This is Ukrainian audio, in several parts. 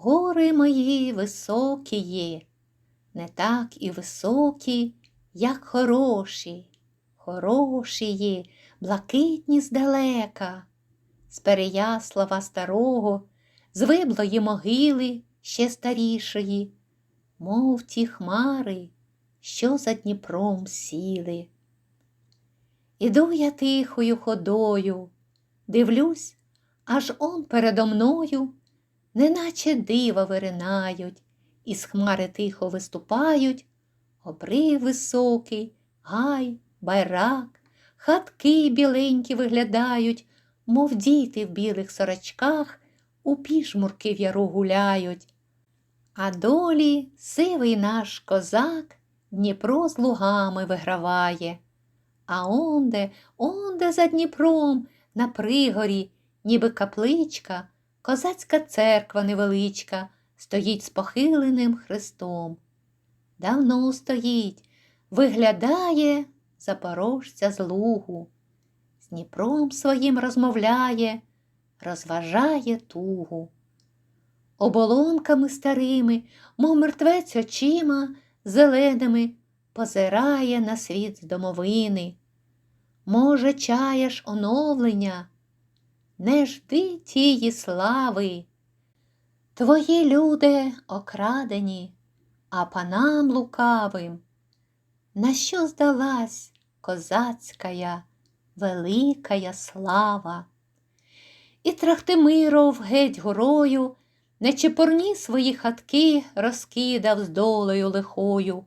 Гори мої високі є, не так і високі, як хороші, хороші є, блакитні здалека, з Переяслава старого, з виблої могили ще старішої, мов ті хмари, що за Дніпром сіли. Іду я тихою ходою, дивлюсь, аж он передо мною, неначе дива виринають, із хмари тихо виступають, обрив високий, гай, байрак, хатки біленькі виглядають, мов діти в білих сорочках у пішмурки в яру гуляють. А долі сивий наш козак Дніпро з лугами виграває. А онде, онде за Дніпром, на пригорі, ніби капличка, козацька церква невеличка, стоїть з похиленим хрестом. Давно стоїть, виглядає запорожця з лугу, з Дніпром своїм розмовляє, розважає тугу. Оболонками старими, мов мертвець очима, зеленими, позирає на світ домовини. Може, чаєш оновлення, не жди тії слави. Твої люди окрадені, а панам лукавим. На що здалась козацькая, великая слава? І Трахтимиров геть горою, нечепурні свої хатки розкидав з долею лихою,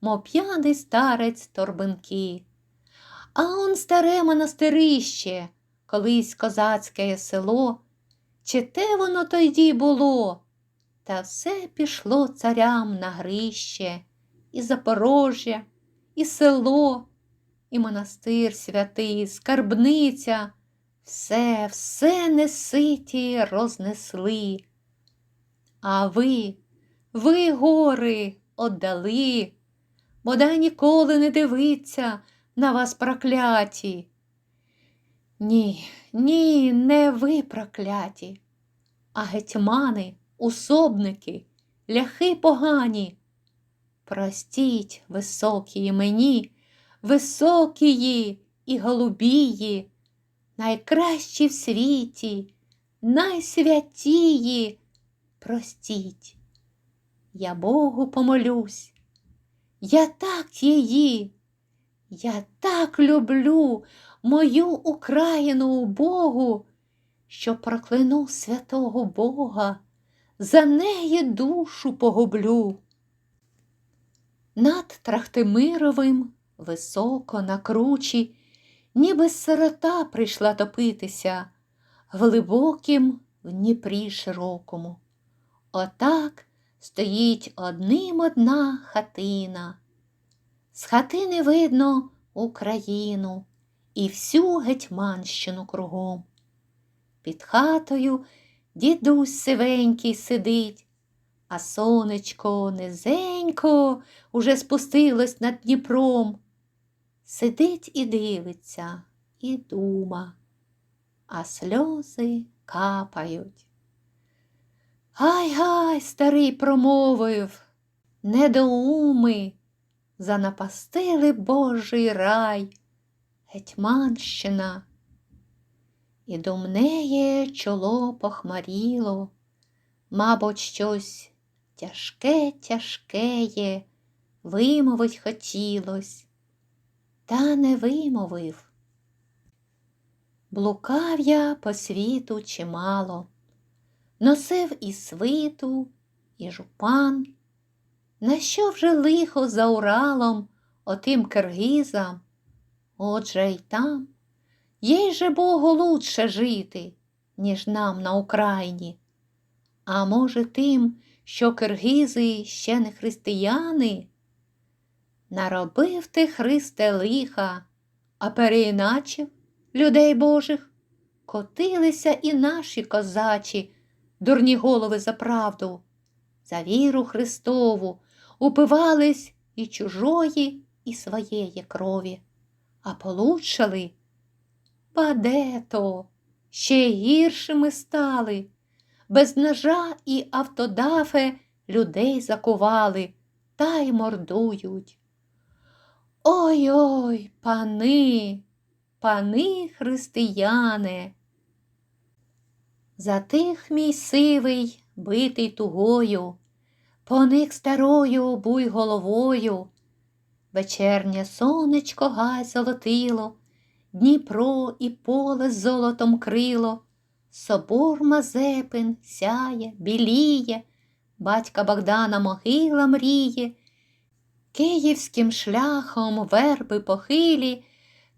мов п'яний старець торбинки. А он старе монастирище, колись козацьке село, чи те воно тоді було, та все пішло царям на грище, і Запорожжя, і село, і монастир святий, скарбниця, все, все неситі рознесли. А ви, ви, гори, отдали, бодай ніколи не дивиться на вас прокляті. Ні, ні, не ви прокляті, а гетьмани, усобники, ляхи погані. Простіть, високії мені, високії і голубії, найкращі в світі, найсвятії, простіть. Я Богу помолюсь, я так її, я так люблю мою Україну убогу, що прокляну святого Бога, за неї душу погублю. Над Трахтимировим високо на кручі, ніби сирота прийшла топитися глибоким в Дніпрі широкому. Отак стоїть одним одна хатина. З хатини видно Україну і всю Гетьманщину кругом. Під хатою дідусь сивенький сидить, а сонечко низенько уже спустилось над Дніпром. Сидить і дивиться, і дума, а сльози капають. Гай гай, старий промовив, недоуми, занапастили Божий рай, Гетьманщина. І думнеє чоло похмаріло, мабуть, щось тяжке, тяжкеє, вимовить хотілось, та не вимовив. Блукав я по світу чимало, носив і свиту, і жупан. На що вже лихо за Уралом отим киргизам? Отже й там, їй же Богу лучше жити, ніж нам на Україні. А може, тим, що киргизи ще не християни? Наробив ти, Христе, лиха, а переіначив людей Божих, котилися і наші козачі, дурні голови за правду, за віру Христову, упивались і чужої, і своєї крові, а получали. Ба де то, ще гіршими стали, без ножа і автодафе людей закували та й мордують. Ой-ой, пани, пани християне. Затих мій сивий, битий тугою, поник старою буй головою. Вечернє сонечко гай золотило, Дніпро і поле з золотом крило, Собор Мазепин сяє, біліє, Батька Богдана могила мріє, Київським шляхом верби похилі,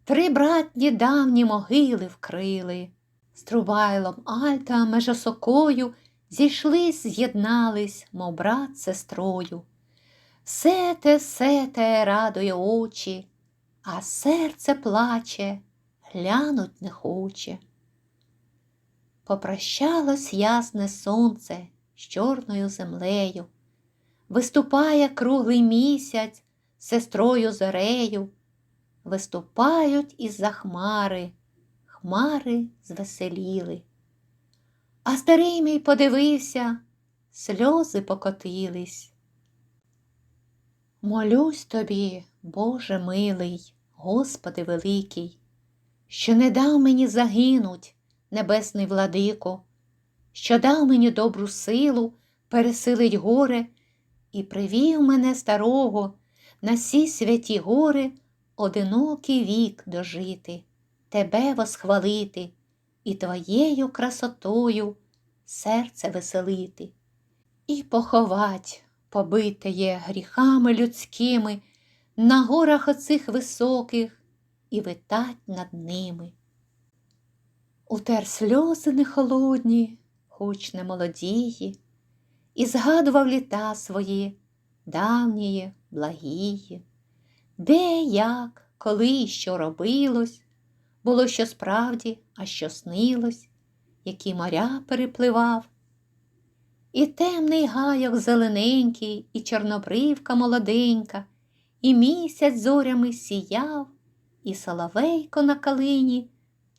Три братні давні могили вкрили. З Трубайлом Альта межосокою Зійшлись, з'єднались, мов брат з сестрою. Все те, все те радує очі, а серце плаче, глянуть не хоче. Попрощалось ясне сонце з чорною землею, виступає круглий місяць сестрою зорею, виступають із-за хмари, хмари звеселіли. А старий мій подивився, сльози покотились. Молюсь тобі, Боже милий, Господи великий, що не дав мені загинуть, небесний владико, що дав мені добру силу пересилить горе і привів мене старого на сі святі гори одинокий вік дожити, тебе восхвалити і твоєю красотою серце веселити, і поховать побитеє гріхами людськими на горах оцих високих і витать над ними. Утер сльози нехолодні, хоч не молодії, і згадував літа свої, давнії, благії, де, як, коли і що робилось, було що справді, а що снилось, які моря перепливав. І темний гайок зелененький, і чорнобривка молоденька, і місяць зорями сіяв, і соловейко на калині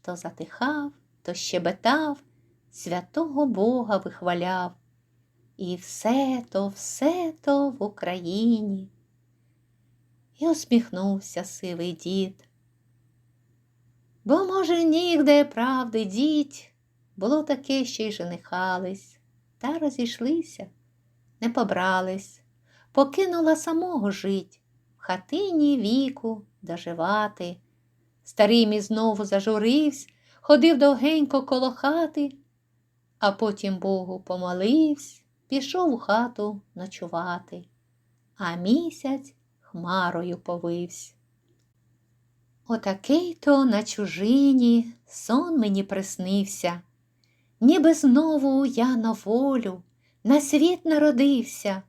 то затихав, то щебетав, святого Бога вихваляв. І все то, все то в Україні. І усміхнувся сивий дід. Бо, може, нігде правди діть, було таке, що й женихались, та розійшлися, не побрались, покинула самого жить, в хатині віку доживати. Старий мій знову зажурився, ходив довгенько коло хати, а потім Богу помолився, пішов у хату ночувати, а місяць хмарою повився. Отакий то на чужині сон мені приснився, ніби знову я на волю, на світ народився.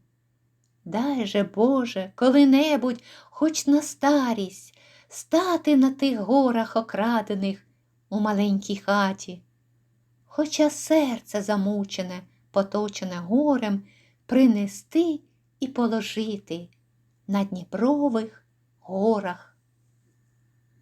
Дай же, Боже, коли-небудь, хоч на старість, стати на тих горах окрадених у маленькій хаті, хоча серце замучене, поточене горем, принести і положити на Дніпрових горах